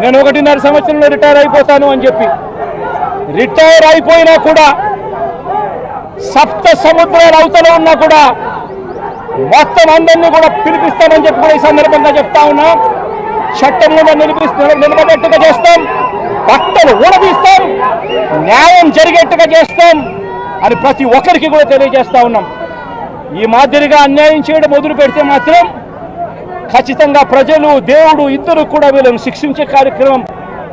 నేను ఒకటిన్నర సంవత్సరంలో రిటైర్ అయిపోతాను అని చెప్పి. రిటైర్ అయిపోయినా కూడా సప్త సముద్రాల అవతల ఉన్నా కూడా మొత్తం అందరినీ కూడా పిలిపిస్తామని చెప్పి కూడా ఈ సందర్భంగా చెప్తా ఉన్నాం. చట్టం కూడా నిలిపిస్తూ నిలబడేట్టుగా చేస్తాం. భక్తులు ఊడదీస్తాం. న్యాయం జరిగేట్టుగా చేస్తాం అని ప్రతి ఒక్కరికి కూడా తెలియజేస్తా ఉన్నాం. ఈ మాదిరిగా అన్యాయం చేయడం మొదలు పెడితే మాత్రం ఖచ్చితంగా ప్రజలు దేవుడు ఇద్దరు కూడా వీళ్ళని శిక్షించే కార్యక్రమం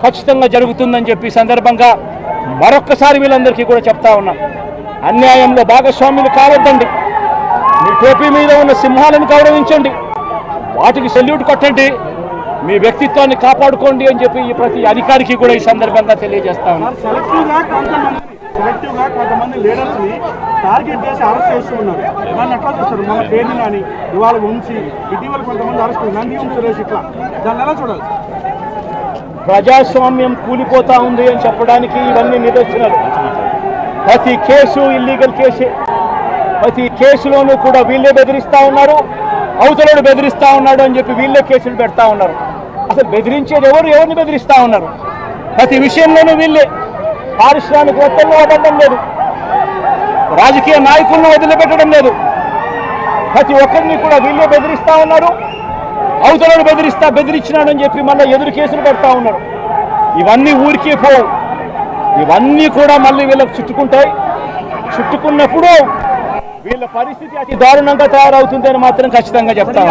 ఖచ్చితంగా జరుగుతుందని చెప్పి సందర్భంగా మరొక్కసారి వీళ్ళందరికీ కూడా చెప్తా ఉన్నాం. అన్యాయంలో భాగస్వాములు కావద్దండి. మీ టోపీ మీద ఉన్న సింహాలను గౌరవించండి. వాటికి సెల్యూట్ కొట్టండి. మీ వ్యక్తిత్వాన్ని కాపాడుకోండి అని చెప్పి ఈ ప్రతి అధికారికి కూడా ఈ సందర్భంగా తెలియజేస్తా ఉన్నాం. సెలెక్టివ్గా కొంతమంది లీడర్స్ని టార్గెట్ చేసి అరెస్ట్ చేస్తూ ఉన్నారు. దాన్ని ఎట్లా చూస్తారు? మన పేరుని కానీ ఇవాళ ఉంచి ఇటీవల కొంతమంది అరెస్ట్ నంది సురేష్ ఇట్లా. దాన్ని ఎలా చూడాలి? ప్రజాస్వామ్యం కూలిపోతా ఉంది అని చెప్పడానికి ఇవన్నీ నిదర్శనాలు. ప్రతి కేసు ఇల్లీగల్ కేసే ప్రతి కేసులోనూ కూడా వీళ్ళే బెదిరిస్తా ఉన్నారు. అవతలను బెదిరిస్తా ఉన్నాడు అని చెప్పి వీళ్ళే కేసులు పెడతా ఉన్నారు. అసలు బెదిరించేది ఎవరు? ఎవరిని బెదిరిస్తా ఉన్నారు? ప్రతి విషయంలోనూ వీళ్ళే. పారిశ్రామికవేత్తలను వదలడం లేదు. రాజకీయ నాయకులను వదిలిపెట్టడం లేదు. ప్రతి ఒక్కరిని కూడా వీళ్ళు బెదిరిస్తా ఉన్నారు. అవతలను బెదిరిస్తా బెదిరించినాడని చెప్పి మళ్ళీ ఎదురు కేసులు పెడతా ఉన్నారు. ఇవన్నీ ఊరికే పోవు ఇవన్నీ కూడా మళ్ళీ వీళ్ళకి చుట్టుకుంటాయి. చుట్టుకున్నప్పుడు వీళ్ళ పరిస్థితి అతి దారుణంగా తయారవుతుందని మాత్రం ఖచ్చితంగా చెప్తా